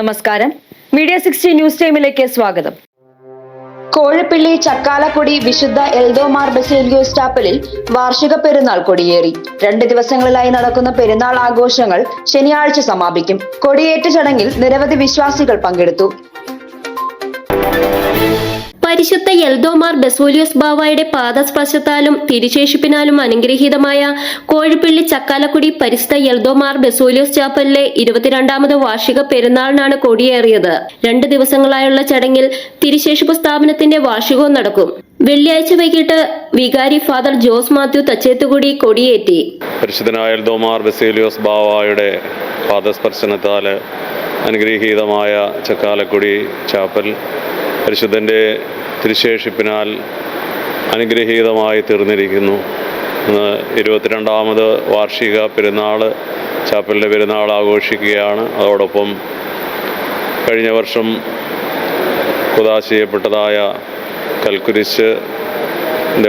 നമസ്കാരം. Media sixty news ടൈമിലേക്ക് സ്വാഗതം. കോഴപ്പിള്ളി ചക്കാലക്കുടി വിശുദ്ധ എൽദോമാർ ബസേലിയോസ് ചാപ്പലിൽ വാർഷിക പെരുന്നാൾ കൊടിയേറി. രണ്ട് ദിവസങ്ങളിലായി നടക്കുന്ന പെരുന്നാൾ ആഘോഷങ്ങൾ ശനിയാഴ്ച സമാപിക്കും. കൊടിയേറ്റ ചടങ്ങിൽ നിരവധി വിശ്വാസികൾ പങ്കെടുത്തു. പരിശുദ്ധ എൽദോമാർ ബസോലിയോസ് ബാവായുടെ പാദസ്പർശത്താലും തിരുശേഷിപ്പിനാലും അനുഗ്രഹീതമായ കോഴിപ്പള്ളി ചക്കാലക്കുടി പരിശുദ്ധ എൽദോമാർ ബസോലിയോസ് ചാപ്പലിലെ ഇരുപത്തിരണ്ടാമത് വാർഷിക പെരുന്നാളിനാണ് കൊടിയേറിയത്. രണ്ട് ദിവസങ്ങളായുള്ള ചടങ്ങിൽ തിരുശേഷിപ്പ് സ്ഥാപനത്തിന്റെ വാർഷികവും നടക്കും. വെള്ളിയാഴ്ച വൈകിട്ട് വികാരി ഫാദർ ജോസ് മാത്യു തച്ചേത്തുകൂടി കൊടിയേറ്റി. പരിശുദ്ധനായ എൽദോമാർ ബാവായുടെ പാദസ്പർശനത്താൽ അനുഗ്രഹീതമായ ചക്കാലക്കുടി ചാപ്പൽ പരിശുദ്ധന്റെ തിരുശേഷിപ്പിനാൽ അനുഗ്രഹീതമായി തീർന്നിരിക്കുന്നു. ഇന്ന് ഇരുപത്തിരണ്ടാമത് വാർഷിക പെരുന്നാൾ ചാപ്പലിന്റെ പെരുന്നാൾ ആഘോഷിക്കുകയാണ്. അതോടൊപ്പം കഴിഞ്ഞ വർഷം ചെയ്യപ്പെട്ടതായ കൽക്കുരിശ്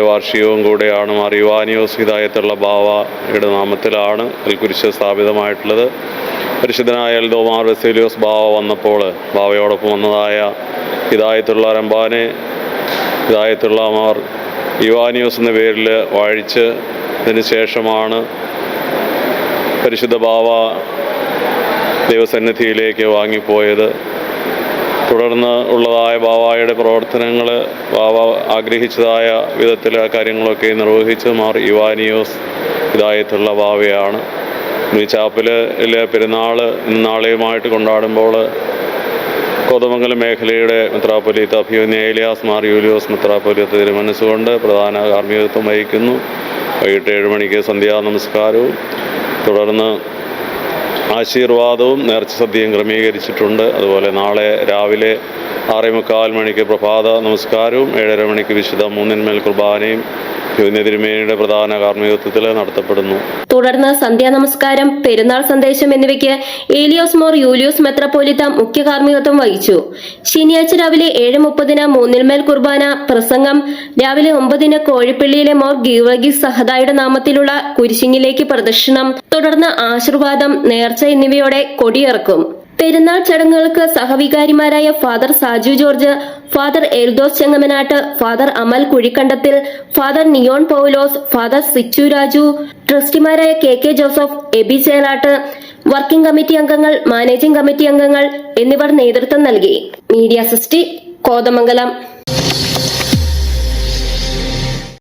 വാർഷികവും കൂടെയാണ് മാർ ഹിതായത്തുള്ള ബാവയുടെ നാമത്തിലാണ് കൽക്കുരിശ് സ്ഥാപിതമായിട്ടുള്ളത്. പരിശുദ്ധനായ എൽദോമാർ വെസേലിയോസ് ബാവ വന്നപ്പോൾ ബാവയോടൊപ്പം വന്നതായ ഹിദായത്തുള്ള റംബാനെ ഹിദായത്തുള്ള മാർ യുവാനിയോസ് എന്ന പേരിൽ വാഴിച്ച് ഇതിന് ശേഷമാണ് പരിശുദ്ധ ബാവ ദൈവസന്നിധിയിലേക്ക് വാങ്ങിപ്പോയത്. തുടർന്ന് ഉള്ളതായ ബാവായുടെ പ്രവർത്തനങ്ങൾ ബാവ ആഗ്രഹിച്ചതായ വിധത്തിൽ ആ കാര്യങ്ങളൊക്കെ നിർവഹിച്ച് മാർ ഇവാനിയോസ് ഇതായിട്ടുള്ള ബാവയാണ്. ഈ ചാപ്പലിലെ പെരുന്നാൾ നാളെയുമായിട്ട് കൊണ്ടാടുമ്പോൾ കോതമംഗലം മേഖലയുടെ മെത്രാപ്പൊലീത്ത അഭിയോന്യ ഏലിയാസ് മാർ യൂലിയോസ് മെത്രാപ്പൊലീത്ത തിരുമനസ്സുകൊണ്ട് പ്രധാന കാർമ്മികത്വം വഹിക്കുന്നു. വൈകിട്ട് ഏഴ് മണിക്ക് സന്ധ്യാ നമസ്കാരവും. തുടർന്ന് ആശീർവാദവും നേർച്ച സദ്യയും ക്രമീകരിച്ചിട്ടുണ്ട്. അതുപോലെ നാളെ രാവിലെ ആറേ മുക്കാൽ മണിക്ക് പ്രഭാത നമസ്കാരവും ഏഴര മണിക്ക് വിശുദ്ധ മൂന്നിന്മേൽ കുർബാനയും തിരുമേനിയുടെ പ്രധാന കാർമ്മികത്വത്തിൽ നടത്തപ്പെടുന്നു. തുടർന്ന് സന്ധ്യാ നമസ്കാരം പെരുന്നാൾ സന്ദേശം എന്നിവയ്ക്ക് ഏലിയോസ് മോർ യൂലിയോസ് മെത്രപ്പോലിത്ത മുഖ്യ കാർമ്മികത്വം വഹിച്ചു. ശനിയാഴ്ച രാവിലെ ഏഴ് മുപ്പതിന് മൂന്നിൽമേൽ കുർബാന പ്രസംഗം രാവിലെ ഒമ്പതിന് കോഴിപ്പള്ളിയിലെ മോർ ഗീവർഗീസ് സഹദായുടെ നാമത്തിലുള്ള കുരിശിങ്ങിലേക്ക് പ്രദക്ഷിണം തുടർന്ന് ആശീർവാദം നേർച്ച എന്നിവയോടെ കൊടിയിറക്കും. പെരുന്നാൾ ചടങ്ങുകൾക്ക് സഹവികാരിമാരായ father Saju George father Eldhose Chengamanattu father Amal Kuzhikandathil father Niyon Paulose father Sichu Raju ട്രസ്റ്റിമാരായ K K Joseph Aby Chelattu working committee അംഗങ്ങൾ മാനേജിംഗ് കമ്മിറ്റി അംഗങ്ങൾ എന്നിവർ നേതൃത്വം നൽകി. മീഡിയ സിസ്റ്റി കോതമംഗലം.